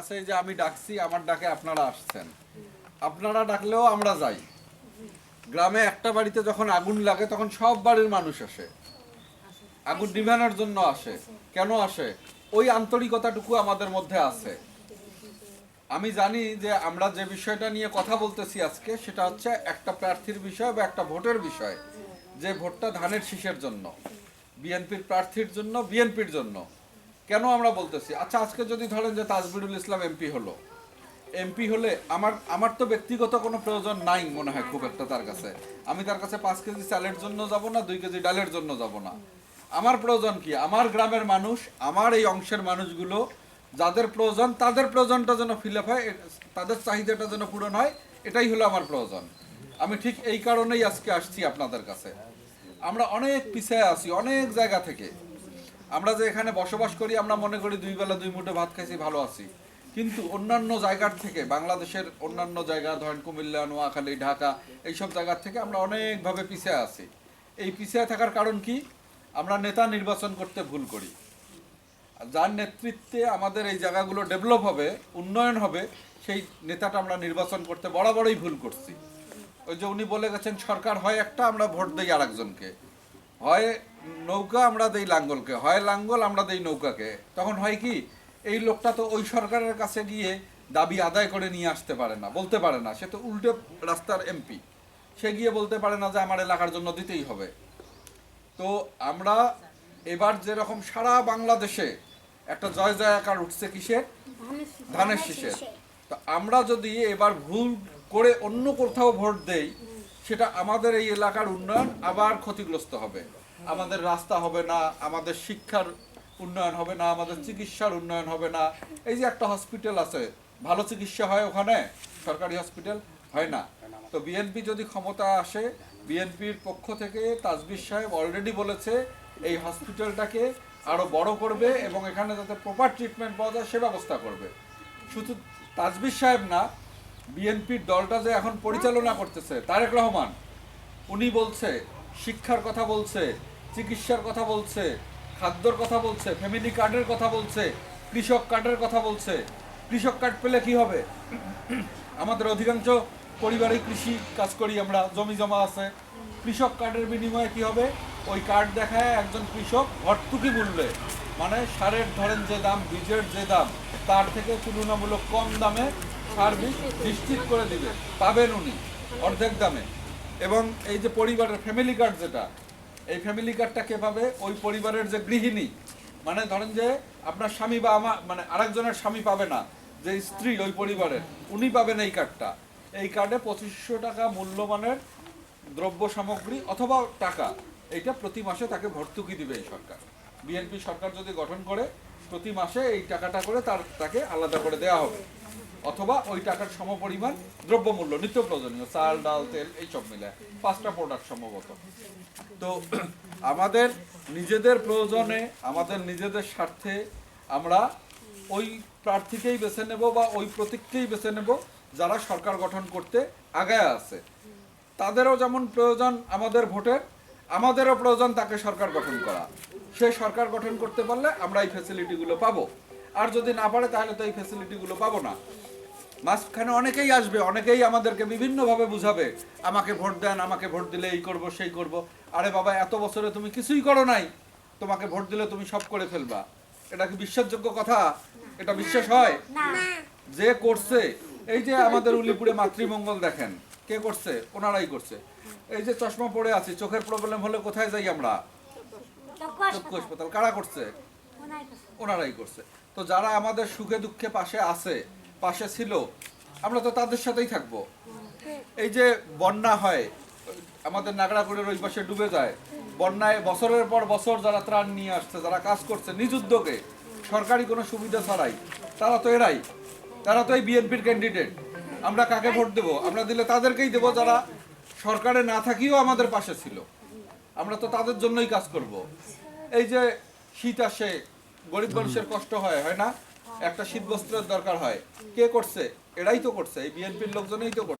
আছে যে আমি ডাকছি, আমার ডাকে আপনারা আসছেন। আপনারা ডাকলেও আমরা যাই। গ্রামে একটা বাড়িতে যখন আগুন লাগে, তখন সব বাড়ির মানুষ আসে। আগুন নিভানোর জন্য আসে। কেন আসে? ওই আন্তরিকতাটুকু আমাদের মধ্যে আছে। আমি জানি যে আমরা যে বিষয়টা নিয়ে কথা বলতেছি আজকে, সেটা হচ্ছে একটা প্রার্থীর বিষয় বা একটা ভোটের বিষয়। যে ভোটটা ধানের শীষের জন্য, বিএনপির প্রার্থীর জন্য, বিএনপির জন্য। কেন আমরা বলতেছি? আচ্ছা আজকে যদি ধরেন যে তাজবিরুল ইসলাম এমপি হলো, এমপি হলে আমার আমার তো ব্যক্তিগত কোনো প্রয়োজন নাই মনে হয় খুব একটা তার কাছে। আমি তার কাছে পাঁচ কেজি চালের জন্য যাব না, দুই কেজি ডালের জন্য যাব না। আমার প্রয়োজন কি? আমার গ্রামের মানুষ, আমার এই অংশের মানুষগুলো, যাদের প্রয়োজন, তাদের প্রয়োজনটা যেন ফিল আপ হয়, তাদের চাহিদাটা যেন পূরণ হয়, এটাই হলো আমার প্রয়োজন। আমি ঠিক এই কারণেই আজকে আসছি আপনাদের কাছে। আমরা অনেক পিছিয়ে আছি, অনেক জায়গা থেকে। আমরা যে এখানে বসবাস করি, আমরা মনে করি দুই বেলা দুই মুঠো ভাত খাইছি, ভালো আছি। কিন্তু অন্যান্য জায়গার থেকে, বাংলাদেশের অন্যান্য জায়গা, ধরেন কুমিল্লা, নোয়াখালী, ঢাকা, এইসব জায়গার থেকে আমরা অনেকভাবে পিছিয়ে আছি। এই পিছিয়ে থাকার কারণ কি? আমরা নেতা নির্বাচন করতে ভুল করি। যার নেতৃত্বে আমাদের এই জায়গাগুলো ডেভেলপ হবে, উন্নয়ন হবে, সেই নেতাটা আমরা নির্বাচন করতে বরাবরই ভুল করছি। ওই যে উনি বলে গেছেন, সরকার হয় একটা, আমরা ভোট দিই আরেকজনকে। হয় নৌকা আমরা দেই লাঙ্গলকে হয় লাঙ্গল আমরা দেই নৌকাকে। তখন হয় কি এই লোকটা তো ওই সরকারের কাছে গিয়ে দাবি আদায় করে নিয়ে আসতে পারে না বলতে পারে না। সে তো উল্টে রাস্তার এমপি। সে গিয়ে বলতে পারে না যে আমার এলাকার জন্য দিতেই হবে। তো আমরা এবার যেরকম সারা বাংলাদেশে একটা জয় জয়াকার উঠছে কিসের? ধানের শীষের। তো আমরা যদি এবার ভুল করে অন্য কোথাও ভোট দেই সেটা আমাদের এই এলাকার উন্নয়ন আবার ক্ষতিগ্রস্ত হবে। আমাদের রাস্তা হবে না, আমাদের শিক্ষার উন্নয়ন হবে না, আমাদের চিকিৎসার উন্নয়ন হবে না। এই যে একটা হসপিটাল আছে, ভালো চিকিৎসা হয় ওখানে? সরকারি হসপিটাল হয় না। তো বিএনপি যদি ক্ষমতা আসে বিএনপির পক্ষ থেকে তাজবির সাহেব অলরেডি বলেছে, এই হসপিটালটাকে আরও বড় করবে এবং এখানে যাতে প্রপার ট্রিটমেন্ট পাওয়া যায় সে ব্যবস্থা করবে। শুধু তাজবির সাহেব না বিএনপির দলটা যে এখন পরিচালনা করতেছে, তারেক রহমান, উনি বলছে, শিক্ষার কথা বলছে চিকিৎসার কথা বলছে, খাদ্যর কথা বলছে ফ্যামিলি কার্ডের কথা বলছে, কৃষক কার্ডের কথা বলছে। কৃষক কার্ড পেলে কি হবে? আমাদের অধিকাংশ পরিবারে কৃষি কাজ করি আমরা, জমি জমা আছে। কৃষক কার্ডের বিনিময়ে কি হবে? ওই কার্ড দেখায় একজন কৃষক ভর্তুকি মূল্যে মানে সারের ধরেন যে দাম, বীজের যে দাম, তার থেকে তুলনামূলক কম দামে সার বীজ নিশ্চিত করে দিবে। পাবেন উনি, অর্ধেক দামে। এবং এই যে পরিবারের ফ্যামিলি কার্ড যেটা এই ফ্যামিলি কার্ডটা কে পাবে? ওই পরিবারের যে গৃহিণী মানে ধরেন যে আপনার স্বামী বা আমার মানে আরেকজনের স্বামী পাবে না, যে স্ত্রী ওই পরিবারের, উনি পাবেন এই কার্ডটা এই কার্ডে পঁচিশশো টাকা মূল্যমানের দ্রব্য সামগ্রী অথবা টাকা, এইটা প্রতি মাসে তাকে ভর্তুকি দিবে এই সরকার। বিএনপি সরকার যদি গঠন করে, প্রতি মাসে এই টাকাটা করে তার, তাকে আলাদা করে দেওয়া হবে। অথবা ওই টাকার সমপরিমাণ দ্রব্যমূল্য নিত্য প্রয়োজনীয় চাল, ডাল, তেল, এইসব মিলে। পাঁচটা প্রোডাক্ট সম্ভবত। তো আমাদের নিজেদের প্রয়োজনে, আমাদের নিজেদের স্বার্থে আমরা ওই প্রার্থীকেই বেছে নেব বা ওই প্রতীককেই বেছে নেব যারা সরকার গঠন করতে আগায় আছে। তাদেরও যেমন প্রয়োজন আমাদের ভোটের, আমাদেরও প্রয়োজন তাকে সরকার গঠন করা। সে সরকার গঠন করতে পারলে আমরা এই ফেসিলিটিগুলো পাবো। আর যদি না পারে তাহলে তো এই ফেসিলিটিগুলো পাবো না। মাঝখানে অনেকেই আসবে অনেকেই আমাদেরকে বিভিন্নভাবে বুঝাবে আমাকে ভোট দেন আমাকে ভোট দিলে এই করব সেই করব। আরে বাবা এত বছরে তুমি কিছুই করো নাই। তোমাকে ভোট দিলে তুমি সব করে ফেলবা। এটা কি বিশ্বাসযোগ্য কথা? এটা বিশ্বাস হয়? যে করছে এই যে আমাদের উলিপুরে মাতৃমঙ্গল দেখেন কে করছে? ওনারাই করছে। এই যে চশমা পরে আছি চোখের প্রবলেম হলে কোথায় যাই আমরা? চক্ষু হাসপাতাল কারা করছে? ওনারাই করছে। তো যারা আমাদের সুখে দুঃখে পাশে আছে, পাশে ছিল, আমরা তো তাদের সাথেই থাকব। এই যে বন্যা হয়, আমাদের নাগরাকুড়ের ওই পাশে ডুবে যায়, বন্যায় বছরের পর বছর যারা ত্রাণ নিয়ে আসছে, যারা কাজ করছে নিজ উদ্যোগে, সরকারি কোনো সুবিধা ছাড়াই, তারা তো এরাই, তারা তো এই বিএনপির ক্যান্ডিডেট আমরা কাকে ভোট দেবো? আমরা দিলে তাদেরকেই দেবো, যারা সরকারে না থাকিও আমাদের পাশে ছিল। আমরা তো তাদের জন্যই কাজ করব। এই যে শীত আসে গরিব মানুষের কষ্ট হয় হয় না? একটা শীত বস্ত্রের দরকার হয়। কে করছে? এরাই তো করছে, এই বিএনপির লোকজনেই তো করছে।